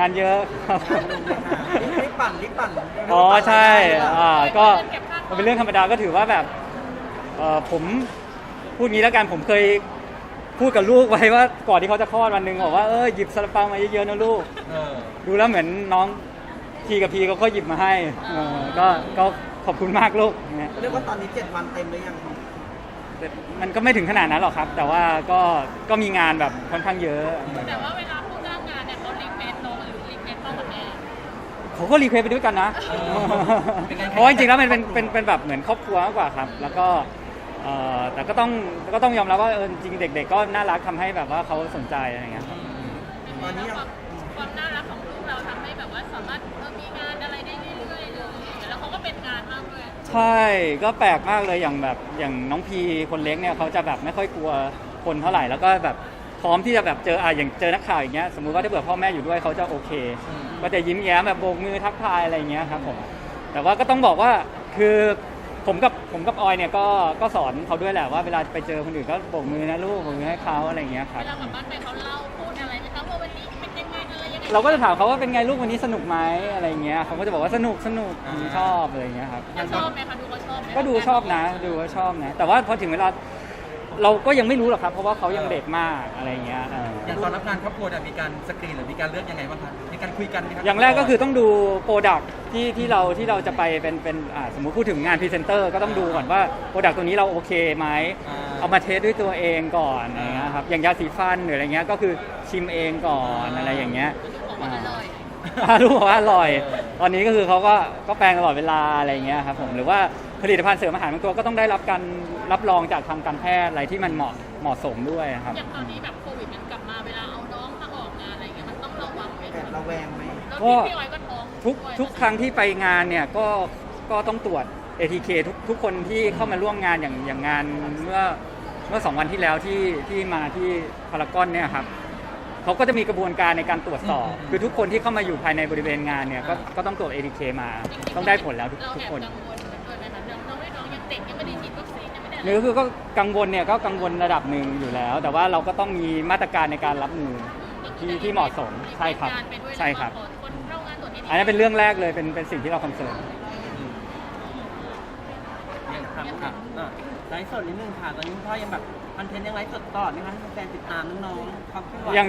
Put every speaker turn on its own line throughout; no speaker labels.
งานเยอะครับ
รีบปั่นรีบปั่น
อ๋อใช่อ่าก็
เก็บค่าคอม
มันเป็นเรื่องธรรมดาก็ถือว่าแบบเอ่อผมพูดงี้แล้วกันผมเคยพูดกับลูกไว้ว่าก่อนที่เขาจะคลอดวันหนึ่งบอกว่าเออหยิบซาลาเปามาเยอะๆนะลูก
เออ
ดูแล้วเหมือนน้องทีกับพีเขาก็หยิบมาให้เออก็ก็ขอบคุณมากลูกเนี่ย
เรียกว่าตอนนี้7วันเต็มหรือยังครับ
แต่มันก็ไม่ถึงขนาดนั้นหรอกครับ แต่ว่าก็ก็มีงานแบบค่อนข้างเยอะ
แต่ว่าเวลา เขาก็
รีเควสไปด้วยกันนะเพราะว่าจริงๆแล้วมันเป็นเป็นเป็นแบบเหมือนครอบครัวมากกว่าครับ แล้วก็เอ่อแต่ก็ต้องก็ต้องยอมรับว่าเออจริงๆเด็ก ๆ ก็น่ารักทำให้แบบว่าเขาสนใจอะไรอย่างเงี้ยครับ
ตอนนี้
ค
ยัง
วามความน่ารักของลูกเราทำให้แบบว่าสามารถเออมีงานอะไรได้เรื่อยๆเลยแล้วเขาก็เป็นงานมากเลย
ใช่ก็แปลกมากเลยอย่างแบบอย่างน้องพีคนเล็กเนี่ยเขาจะแบบไม่ค่อยกลัวคนเท่าไหร่แล้วก็แบบพร้อมที่จะแบบเจออะอย่างเจอนักข่าวอย่างเงี้ยสมมุติว่าถ้าเผื่อพ่อแม่อยู่ด้วยเขาจะโอเค ก็จะยิ้มแย้มแบบโบกมือทักทายอะไรอย่างเงี้ยครับผมแต่ว่าก็ต้องบอกว่าคือผมกับผมกับออยเนี่ยก็ก็สอนเขาด้วยแหละว่าเวลาไปเจอคนอื่นก็โบกมือนะลูกโบกมือให้เขาอะไรอย่างเงี้ยค
เว
รับ
ลากลับบ้านไปเขาเล่าพูดอะไรไหมคะว่าวันนี้เป็นยังไงอะไรยังไง
เราก็จะถามเขาว่าเป็นไงลูกวันนี้สนุกไหมอะไรอย่างเงี้ยเขาก็จะบอกว่าสนุกสนุกชอบอะไรอย่างเงี้ยครับ
เขาชอบไหมคะดูเขาชอบไหม
ก็ดูชอบนะ ดูว่าชอบนะ แต่ว่าพอถึงเวลา เราก็ยังไม่รู้หรอกครับ เพราะว่าเขายังเด็กมากอะไรอย่างเงี้ยเออ
อย่างตอนรับงานครอบครัวเนี่ยมีการสกรีนหรือมีการเลือกยังไงบ้างครับมีการคุยกันไหมครับ
อย่างแรกก็คือต้องดูโปรดักที่ที่เราที่เราจะไปเป็นเป็นอ่าสมมุติพูดถึงงานพรีเซนเตอร์ก็ต้องดูก่อนว่าโปรดักตัวนี้เราโอเคไหม
อ่า
เอามาเทสด้วยตัวเองก่อนอะไรเงี้ยครับอย่างยาสีฟันหรืออะไรเงี้ยก็คือชิมเองก่อนอะไรอย่างเงี้ย
บอกว่าอร่อย
อ่ารู้บอกว่าอร่อย ตอนนี้ก็คือเขาก็ก็แปลงตลอดเวลาอะไรอย่างเงี้ยครับผมหรือว่า ผลิตภัณฑ์เสริมอาหารบางตัวก็ต้องได้รับการรับรองจากทางการแพทย์อะไรที่มันเหมาะเหมาะสมด้วยครับ
อย่างตอนนี้แบบโควิดมันกลับมาเวลาเอาน้องมาออกงานอะไรเงี้ยมันต้องระวังไหม
แอบระแวงไหม
แล้ว
ก็
พี่พี่ออยก็ท้อง
ทุก
ด้วย
ทุกครั้งที่ไปงานเนี่ยก็ก็ต้องตรวจ ATK ทุกทุกคนที่เข้ามาร่วมงานอย่างอย่างงานเมื่อเมื่อสองวันที่แล้วที่ที่มาที่พารากอนเนี่ยครับเขาก็จะมีกระบวนการในการตรวจสอบ
อืม
คือทุกคนที่เข้ามาอยู่ภายในบริเวณงานเนี่ยก็ก็ต้องตรวจ ATK มา ต้องได้ผลแล้วทุก
เรา
ทุก
แอบ
คน
กังวล กยังไม่ได้ฉีดวัคซีนยังไม่ได้อะไร
นี่ก็คือก็กังวลเนี่ยก็กังวลระดับหนึ่งอยู่แล้ว แต่ว่าเราก็ต้องมีมาตรการในการรับมือ ที่ที่เหมาะสมใช่ครับ
มีการไปด้วย
ใช่ครับ
แล้วก็ขอคนเข้างานตรวจ ATK
อันนี้นเป็นเรื่องแรกเลยเป็นเป็นสิ่งที่เราคอนเซิร์น
ยังครับครับอะไลฟ์สดนิดนึงค่ะ ตอนนี้คุณพ่อยังแบบคอนเทนต์ยังไลฟ์สดตลอดไหมคะให้แฟนๆติดตามน้องๆความเคลื่อนไหว
อย่าง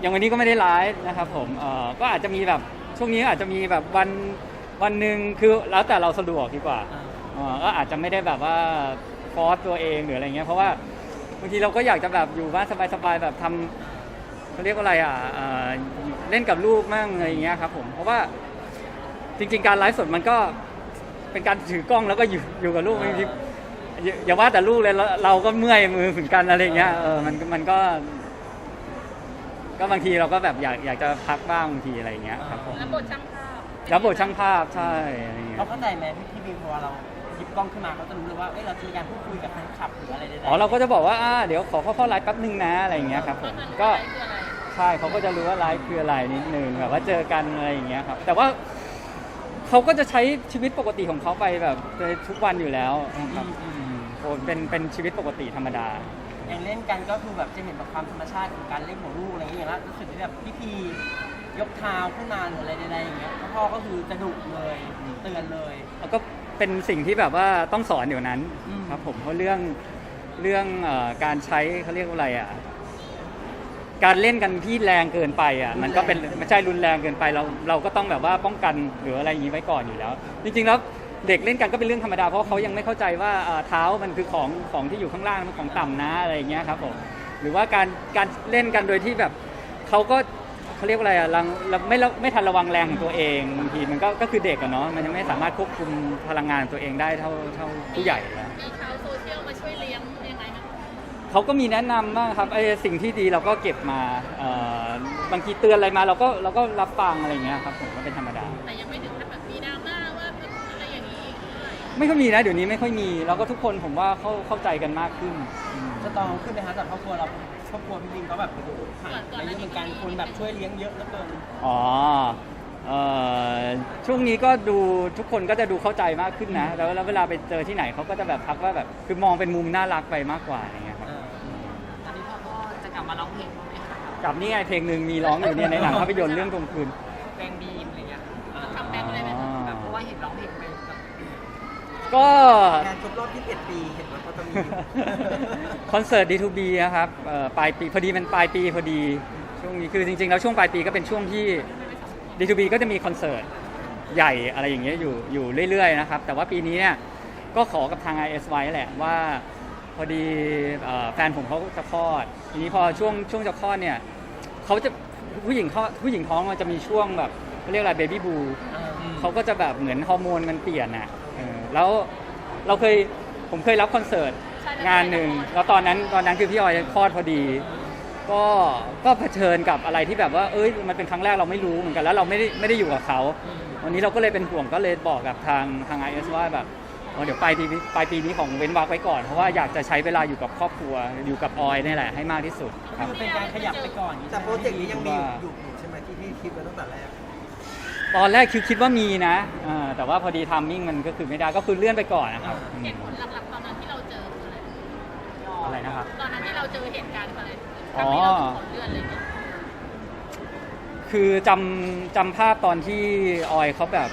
อย่างวันนี้ก็ไม่ได้ไลฟ์นะครับผมเอ่อก็อาจจะมีแบบช่วงนี้อาจจะมีแบบวันวันหนึ่งคือแล้วแต่เราสะดวกดีกว่า
อ่า
เอ่อก็อาจจะไม่ได้แบบว่าฟอสตัวเองหรืออะไรเงี้ยเพราะว่าบางทีเราก็อยากจะแบบอยู่บ้านสบายๆแบบทำเขาเรียกว่าอะไรอะเอ่อเล่นกับลูกมั่งอะไรอย่างเงี้ยครับผมเพราะว่าจริงๆ การไลฟ์สดมันก็เป็นการถือกล้องแล้วก็อยู่อยู่กับลูกบางที อย่าอย่าว่าแต่ลูกเลยเราเราก็เมื่อยมือเหมือนกันอะไรเงี้ยเออมันมันก็ ก็บางทีเราก็แบบอยากอยากจะพักบ้างบางทีอะไรอย่างเงี้ยครับผม
แล้วบทช่างภาพ
รับบทช่างภาพใช่อะไรอย่างเงี้ย
เขาเข้าใจไหมพี่พี่บีมพอเรา หยิบกล้องขึ้นมาเขาจะรู้เลยว่าเอ้ยเราจะมีการพูดคุยกับแฟนคลับหรืออะไรใดๆ
อ๋อเราก็จะบอกว่าอ่าเดี๋ยวขอเข้าเข้าไลฟ์แป๊บนึงนะอะไรอย่างเงี้ยครับผมก็
คืออะไร
ใช่เขาก็จะรู้ว่าไลฟ์คืออะไรนิดนึงแบบว่าเจอกันอะไรอย่างเงี้ยครับแต่ว่าเขาก็จะใช้ชีวิตปกติของเขาไปแบบทุกวันอยู่แล้วนะครับอืมโอ้เป็นเป็นชีวิตปกติธรรมดา
อย่างเล่นกันก็คือแบบจะเห็นแบบความธรรมชาติของการเล่นของลูกอะไรอย่างเงี้ยแล้วรู้สึกที่แบบพี่พียกเท้าขึ้นมาหรืออะไรใดๆอย่างเงี้ยพ่อก็คือจะดุเลยเตือนเลย
แล้วก็ เป็นสิ่งที่แบบว่าต้องสอนเดี๋ยวนั้น
อืม
ครับผมเพราะเรื่องเรื่องเอ่อการใช้เขาเรียกว่าอะไรอะการเล่นกันที่แรงเกินไปอะมันก็เป็นไม่ใช่รุนแรงเกินไปเราเราก็ต้องแบบว่าป้องกันหรืออะไรอย่างนี้ไว้ก่อนอยู่แล้ว จริงๆแล้วเด็กเล่นกันก็เป็นเรื่องธรรมดาเพราะเขายังไม่เข้าใจว่าเอ่อเท้ามันคือของของที่อยู่ข้างล่างมันของต่ำนะอะไรอย่างเงี้ยครับผมหรือว่าการการเล่นกันโดยที่แบบเขาก็ เขาเรียกว่าอะไรอะรังเราไม่ระไม่ทันระวังแรงของตัวเองบางทีมันก็ก็คือเด็กอะเนาะมันยังไม่สามารถควบคุมพลังงานของตัวเองได้เท่าเท่าผู้ใหญ่แล้ว
มีชาวโซเชียลมาช่วยเลี้ยงยังไงนะ
เขาก็มีแนะนำบ้างครับไอ้สิ่งที่ดีเราก็เก็บมาเอ่อบางทีเตือนอะไรมาเราก็เราก็รับฟังอะไรอย่างเงี้ยครับผมก็เป็นธรรมดา
แต่ยังไม่ถึงขั้นแบบมีดราม่าว่าอะไรอย่างนี้เท่าไหร่
ไม่ค่อยมีนะเดี๋ยวนี้ไม่ค่อยมี แล้วก็ทุกคนผมว่าเข้าเข้าใจกันมากขึ้นอืม
จะตองขึ้นไหมคะจากครอบครัวเราครอบครัวพี่บีมก็แบบผ่านไปเยอะเหมือนกันคนแบบช่วยเลี้ยงเยอะเหลือเกิน
อ๋อเอ่อช่วงนี้ก็ดูทุกคนก็จะดูเข้าใจมากขึ้นนะแล้วแล้วเวลาไปเจอที่ไหนเขาก็จะแบบทักว่าแบบคือมองเป็นมุมน่ารักไปมากกว่าอย่างเงี้ยครับ
อ่า
ตอนนี้พ่อก็จะกลับมาร้องเพลงบ้างไหมคะ
กับนี่ไงเพลงหนึ่งมีร้องอยู่เนี่ยในหนังภาพยนตร์เรื่องกลมคืน
แบงบีมอะไรเงี้ย
ก็
งานครบรอบ21ปีเห็นว่าเขาจะมี
คอนเสิร์ต D2B นะครับเอ่อปลายปีพอดีมันปลายปีพอดีช่วงนี้คือจริงๆแล้วช่วงปลายปีก็เป็นช่วงที่ D2B ก็จะมีคอนเสิร์ตใหญ่อะไรอย่างเงี้ยอยู่อยู่เรื่อยๆนะครับ แต่ว่าปีนี้เนี่ยก็ขอกับทาง IS ไว้แหละว่าพอดีเอ่อแฟนผมเขาจะคลอดทีนี้พอช่วงช่วงจะคลอดเนี่ยเขาจะผู้หญิงเขาผู้หญิงท้องมันจะมีช่วงแบบเขาเรียกอะไรเบบี้บูเขาก็จะแบบเหมือนฮอร์โมนมันเปลี่ยนอะเออ แล้วเราเคยผมเคยรับคอนเสิร์ต
ใช่แล้ว
งานหนึ่งแล้วตอนนั้นตอนนั้นคือพี่ออยคลอดพอดี ก็ก็เผชิญกับอะไรที่แบบว่า เอ้ยมันเป็นครั้งแรกเราไม่รู้เหมือนกันแล้วเราไม่ได้ไม่ได้อยู่กับเขา วันนี้เราก็เลยเป็นห่วงก็เลยบอกกับทางทางไอเอสว่าแบบเออเดี๋ยวปลายปีปลายปีนี้ของเว้นวักไว้ก่อน เพราะว่าอยากจะใช้เวลาอยู่กับครอบครัวอยู่กับออยนี่แหละให้มากที่สุดครับ
คือเป็นการขยับไปก่อน
แต่โปรเจกต์นี้ยังมี
ว่า
อยู่อยู่ใช่ไหมที่พี่คิดไว้ตั้งแต่แรก
ตอนแรกคิดคิดว่ามีนะเออแต่ว่าพอดีทามมิ่งมันก็คือไม่ได้ก็คือเลื่อนไปก่อนนะครับอืม
เหตุผลหลักๆตอนนั้นที่เราเจอคืออะไร
อะไรนะครับ
ตอนนั้นที่เราเจอเหตุการณ์คืออะไร
อ๋อ
ทำให้เราถูกขอเลื่อนอะไรเงี้ย
คือจำจำภาพตอนที่ออยเขาแบบ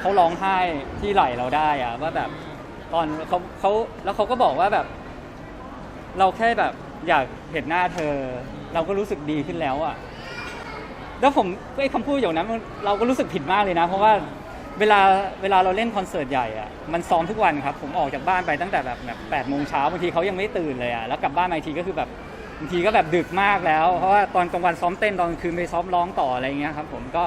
เขาร้องไห้ที่ไหลเราได้อะว่าแบบตอนเขาเขาแล้วเขาก็บอกว่าแบบ เราแค่แบบอยากเห็นหน้าเธอ เราก็รู้สึกดีขึ้นแล้วอะ แล้วผมไอ้คำพูดอย่างนั้นมันเราก็รู้สึกผิดมากเลยนะ เพราะว่าเวลาเวลาเราเล่นคอนเสิร์ตใหญ่อะมันซ้อมทุกวันครับ ผมออกจากบ้านไปตั้งแต่แบบแบบแปดโมงเช้าบางทีเขายังไม่ตื่นเลยอะแล้วกลับบ้านมาอีกทีก็คือแบบบางทีก็แบบดึกมากแล้ว เพราะว่าตอนกลางวันซ้อมเต้นตอนกลางคืนไปซ้อมร้องต่ออะไรเงี้ยครับ ผมก็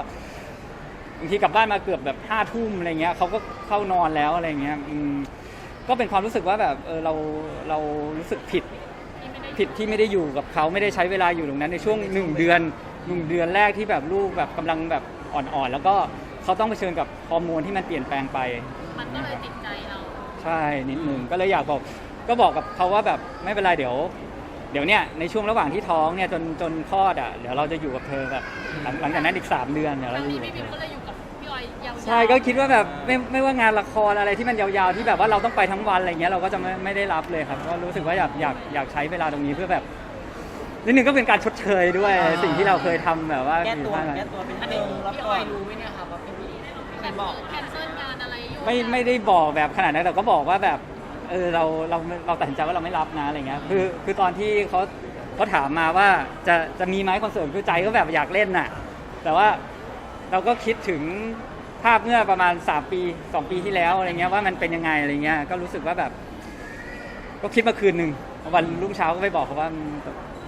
บางทีกลับบ้านมาเกือบแบบห้าทุ่มอะไรเงี้ยเขาก็เข้านอนแล้วอะไรเงี้ยอืมก็เป็นความรู้สึกว่าแบบเออเราเรารู้สึกผิดผิดที่ไม่ได้อยู่กับเขาไม่ได้ใช้เวลาอยู่ตรงนั้นในช่วงหนึ่งเดือน หนึ่งเดือนแรกที่แบบลูกแบบกำลังแบบอ่อนๆ แล้วก็เขาต้องเผชิญกับฮอร์โมนที่มันเปลี่ยนแปลงไป
มันก็เลยติดใจเรา
ใช่นิดนึงก็เลยอยากบอกก็บอกกับเขาว่าแบบไม่เป็นไรเดี๋ยว เดี๋ยวเนี่ยในช่วงระหว่างที่ท้องเนี่ยจนจนคลอดอะเดี๋ยวเราจะอยู่กับเธอแบบหลังหลังจากนั้นอีก 3 เดือนเดี๋ยว
ค
เรา
รั้ง
จะอ
นี้
ยู่
พี่
กับเธอ
บิมก็เลยอยู่กับพี่ออยยาวๆ
ใช่ก็คิดว่าแบบไม่ไม่ว่างานละครอะไรที่มันยาวๆที่แบบว่าเราต้องไปทั้งวันอะไรเงี้ยเราก็จะไม่ไม่ได้รับเลยครับก็รู้สึกว่าอยากอยากอยากใช้เวลาตรงนี้เพื่อแบบ นิดนึงก็เป็นการชดเชยด้วย
อ่า
สิ่งที่เราเคยทำแบบว่า
แก้ตัว
อยู่ข้างหลัง
แก้ตัวเป็น
อัน
เอ
นี้
อรับ
พี่อ
ก่อ
อนยรู้ไหมเนี่ยครับว่าพี่แคนบอกแคนเซิลงานอะไรอยู่
ไม่ไม่ได้บอกแบบขนาดนั้นแต่ก็บอกว่าแบบเออเราเราเราตัดสินใจว่าเราไม่รับนะอะไรเงี้ยคือคือตอนที่เขาเขาถามมาว่าจะจะมีไหมคอนเสิร์ตคือใจก็แบบอยากเล่นน่ะ แต่ว่าเราก็คิดถึงภาพเมื่อประมาณ 3 ปี 2 ปีที่แล้วอะไรเงี้ยว่ามันเป็นยังไงอะไรเงี้ยก็รู้สึกว่าแบบ ก็คิดมาคืนหนึ่งวันรุ่งเช้าก็ไปบอกเขาว่า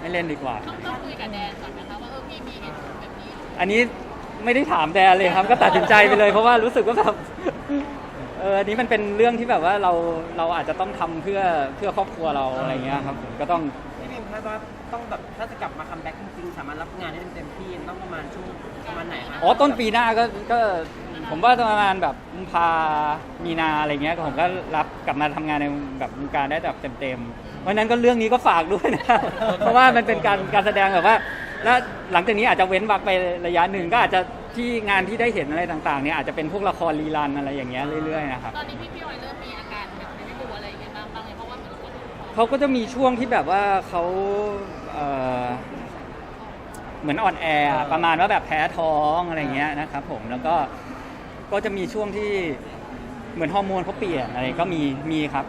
ไม่เล่นดีกว่า
ต้องต้องคุยกับแดนก่อนนะคะว่าเออพี่มีเหตุผลแบบนี้
อันนี้ไม่ได้ถามแดนเลยครับ ก็ตัดสินใจไปเลย เพราะว่ารู้สึกว่าแบบเอออันนี้มันเป็นเรื่องที่แบบว่าเราเราอาจจะต้องทำเพื่อเพื่อครอบครัวเราอะไรเงี้ยครับผมก็ต้อง
พี่บิมคาดว่าต้องแบบถ้าจะกลับมาคัมแบ็กจริงๆสามารถรับงานได้เต็มที่ต้องประมาณช่วงประมาณไหนคะ
อ๋อต้นปีหน้าก็ก็ผมว่าประมาณแบบกุมภามีนาอะไรเงี้ยผมก็รับกลับมาทำงานในแบบวงการได้แบบเต็มๆ เพราะฉะนั้นก็เรื่องนี้ก็ฝากด้วยนะครับ เพราะว่ามันเป็นการการแสดงแบบว่า แล้วหลังจากนี้อาจจะเว้นวักไประยะหนึ่งก็อาจจะที่งานที่ได้เห็นอะไรต่างๆเนี่ยอาจจะเป็นพวกละครรีรันอะไรอย่างเงี้ยเรื่อยๆนะครับ
ตอนนี้พี่พี่ออยเริ่มมีอาการแบบไม่รู้อะไรอย่างเงี้ยบ้างบ้างไหมเพราะว่ามันปวดท้อง
เขาก็จะมีช่วงที่แบบว่าเขาเอ่อเหมือนอ่อนแออะประมาณว่าแบบแพ้ท้องอะไรเงี้ยนะครับผมแล้วก็ก็จะมีช่วงที่เหมือนฮอร์โมนเขาเปลี่ยนอะไรก็มีมีครับ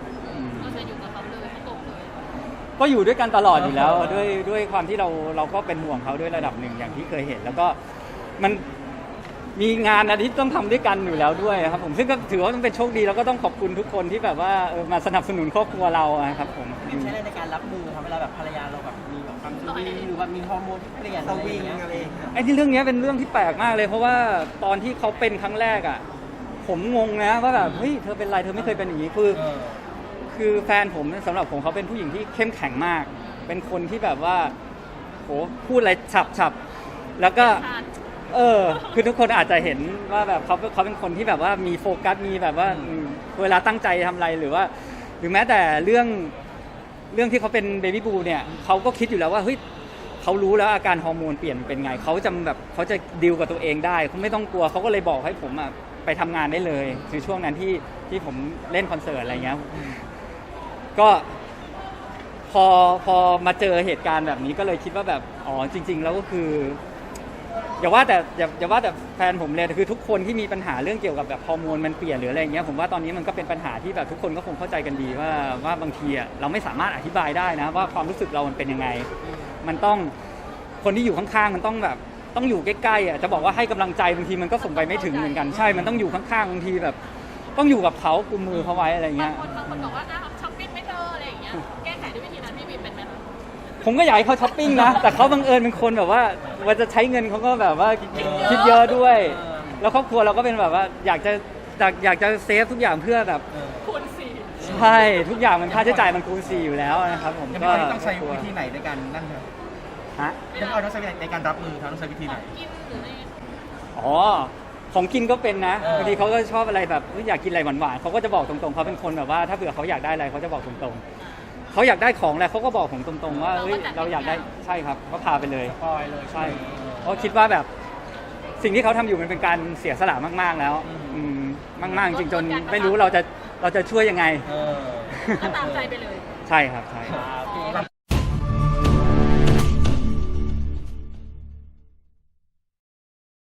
ก็อยู่
ด้วยกันตลอดอยู่แล้ว ด้วยด้วยความที่เราเราก็เป็นห่วงเขาด้วยระดับหนึ่งอย่างที่เคยเห็น แล้วก็มันมีงานนะที่ต้องทำด้วยกันอยู่แล้วด้วยครับผมซึ่งก็ถือว่ามันเป็นโชคดีแล้วก็ต้องขอบคุณทุกคนที่แบบว่าเออมาสนับสนุนครอบครัวเราอะครับผม
พี่บิมใช้อะไรในการรับมือครับเวลาแบบภรรยาเราแบบมีแบบความสวิงหรือว่ามีฮอร์โมนที่เปลี่ยน
ส
อะไรอ
วิง
ย่างเงี้ย
อะไรอย่างเงี้ย
ไอ้ที่เรื่องเนี้ยเป็นเรื่องที่แปลกมากเลย เพราะว่าตอนที่เขาเป็นครั้งแรกอะผมงงนะว่าแบบเฮ้ยเธอเป็นไรเธอไม่เคยเป็นอย่างนี้คือ
เออ
คือแฟนผมสำหรับผมเขาเป็นผู้หญิงที่เข้มแข็งมาก เป็นคนที่แบบว่าโหพูดอะไรฉับฉับแล้วก็
ทาน
เออ คือทุกคนอาจจะเห็นว่าแบบเขาเขาเป็นคนที่แบบว่ามีโฟกัสมีแบบว่าอืมเวลาตั้งใจทำอะไรหรือว่า หรือแม้แต่เรื่องเรื่องที่เขาเป็นเบบี้บูเนี่ยเขาก็คิดอยู่แล้วว่าเฮ้ยเขารู้แล้วอาการฮอร์โมนเปลี่ยนเป็นไงเขาจะแบบเขาจะดิวกับตัวเองได้เขาไม่ต้องกลัวเขาก็เลยบอกให้ผมอะไปทำงานได้เลยคือช่วงนั้นที่ที่ผมเล่นคอนเสิร์ตอะไรเงี้ย ก็พอพอมาเจอเหตุการณ์แบบนี้ก็เลยคิดว่าแบบอ๋อจริง ๆ แล้วก็คืออย่าว่าแต่อย่าอย่าว่าแต่แฟนผมเลยคือทุกคนที่มีปัญหาเรื่องเกี่ยวกับแบบฮอร์โมนมันเปลี่ยนหรืออะไรอย่างเงี้ยผมว่าตอนนี้มันก็เป็นปัญหาที่แบบทุกคนก็คงเข้าใจกันดีว่าว่าบางทีอะเราไม่สามารถอธิบายได้นะ ว่าความรู้สึกเรามันเป็นยังไง มันต้องคนที่อยู่ข้างๆมันต้องแบบต้องอยู่ใกล้ๆอะจะบอกว่าให้กำลังใจบางทีมันก็ส่งไปไม่ถึงเหมือนกันใช่ มันต้องอยู่ข้างๆบางทีแบบ ต้องอยู่กับเขากุมมือเขาไว้อะไรเงี้
บายงคนบางคนบอกว่าอ้าว
ผมก็อยากให้เขาช้อปปิ้งนะ แต่เขาบังเอิญเป็นคนแบบว่าเว่าจะใช้เงินเขาก็แบบว่าคิดเยอะด้วย แล้วครอบครัวเราก็เป็นแบบว่าอยากจะอยากอยากจะเซฟทุกอย่างเพื่อแบบ
คูณสี่
ใช่ทุกอย่างมันค่าใช้จ่ายมันคูณสี่อยู่แล้วนะครับผม
ยัง
ก็
ไม่ต้องใช้วิธีไหนในการนั่นครับ
ฮะ
ยังเอาต้องใช้ในการรับมือครับต้องใช้วิธีไหน
กินหรืออะไรเงี้ย
อ๋อ ของกินก็เป็นนะ
เออ บา
งทีเขาก็ชอบอะไรแบบเฮ้ยอยากกินอะไรหวานๆเขาก็จะบอกตรงๆเขาเป็นคนแบบว่าถ้าเผื่อเขาอยากได้อะไรเขาจะบอกตรงๆ เขาอยากได้ของอะไรเขาก็บอกผมตรงๆว่าเฮ้ยเราอยากได้ใช่ครับก็พาไปเลย
ปล่อยเลย
ใช่ เพราะคิดว่าแบบสิ่งที่เขาทำอยู่มันเป็นการเสียสละมาก ๆ แล้วอืมมากๆจริงจนไม่รู้เราจะเราจะช่วยยังไง
เออ
ก็ตามใจไปเลย
ใช่ครับใช่
ครับ